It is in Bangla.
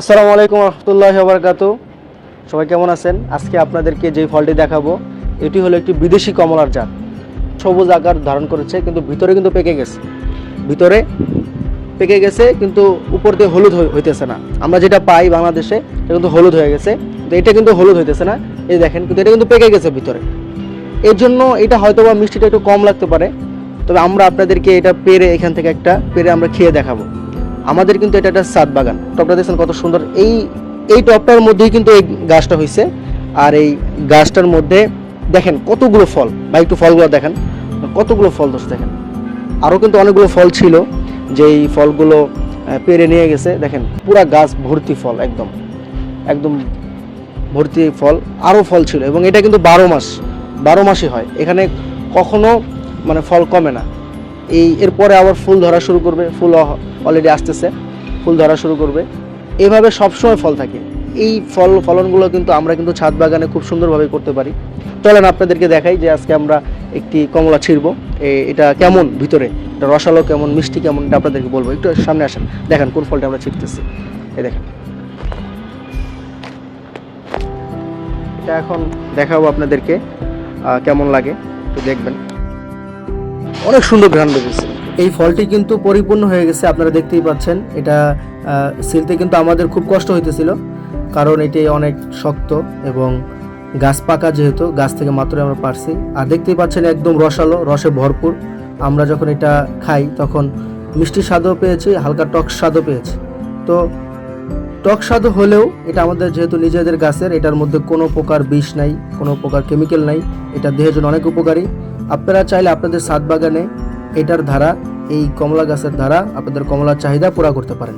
আসসালামু আলাইকুম রহমতুল্লাহ বারকাত সবাই কেমন আছেন? আজকে আপনাদেরকে যে ফলটি দেখাবো, এটি হলো একটি বিদেশি কমলার জাত। সবুজ আকার ধারণ করেছে, কিন্তু ভিতরে কিন্তু পেকে গেছে। ভিতরে পেকে গেছে, কিন্তু উপর দিয়ে হলুদ হইতেছে না। আমরা যেটা পাই বাংলাদেশে, এটা কিন্তু হলুদ হয়ে গেছে। কিন্তু এটা কিন্তু হলুদ হইতেছে না। এই দেখেন, কিন্তু এটা কিন্তু পেকে গেছে ভিতরে। এর জন্য এটা হয়তো বা মিষ্টিটা একটু কম লাগতে পারে। তবে আমরা আপনাদেরকে এটা পেরে এখান থেকে একটা পেরে আমরা খেয়ে দেখাবো। আমাদের কিন্তু এটা একটা সাত বাগান। টপটা দেখছেন কত সুন্দর। এই এই টপটার মধ্যেই কিন্তু এই গাছটা হয়েছে আর এই গাছটার মধ্যে দেখেন কতগুলো ফল। বা একটু ফলগুলো দেখেন। কতগুলো ফল ধরছে দেখেন। আরও কিন্তু অনেকগুলো ফল ছিল যেই ফলগুলো পেরে নিয়ে গেছে। দেখেন, পুরা গাছ ভর্তি ফল একদম। একদম ভর্তি ফল, আরও ফল ছিল। এবং এটা কিন্তু বারো মাস, বারো মাসই হয়। এখানে কখনো মানে ফল কমে না। এই এরপরে আবার ফুল ধরা শুরু করবে, ফুল অলরেডি আসতেছে, ফুল ধরা শুরু করবে। এভাবে সবসময় ফল থাকে। এই ফল, ফলনগুলো কিন্তু আমরা কিন্তু ছাদ বাগানে খুব সুন্দরভাবে করতে পারি। চলেন আপনাদেরকে দেখাই যে আজকে আমরা একটি কমলা ছিড়বো। এটা কেমন ভিতরে? এটা রসালো কেমন, মিষ্টি কেমন, এটা আপনাদেরকে বলব। একটু সামনে আসেন। দেখেন কোন ফলটা আমরা ছিটতেছি এই দেখেন। এটা এখন দেখাবো আপনাদেরকে কেমন লাগে, একটু দেখবেন। অনেক সুন্দর ঘ্রাণ বেরিয়েছে এই ফলটি কিন্তু পরিপূর্ণ হয়ে গেছে, আপনারা দেখতেই পাচ্ছেন। এটা ছিলতে কিন্তু আমাদের খুব কষ্ট হইতেছিল, কারণ এটি অনেক শক্ত এবং গাছ পাকা যেহেতু, গাছ থেকে মাত্র আমরা পারছি। আর দেখতেই পাচ্ছেন একদম রসালো, রসে ভরপুর। আমরা যখন এটা খাই, তখন মিষ্টি স্বাদও পেয়েছি, হালকা টক স্বাদও পেয়েছি। তো টক স্বাদ হলেও এটা আমাদের যেহেতু নিজেদের গাছের, এটার মধ্যে কোনো প্রকার বিষ নাই, কোনো প্রকার কেমিক্যাল নাই, এটা দেহের জন্য অনেক উপকারী। আপনারা চাইলে আপনাদের সাত বাগানে এটার ধারা, এই কমলা গাছের ধারা, আপনাদের কমলা চাহিদা পুরা করতে পারেন।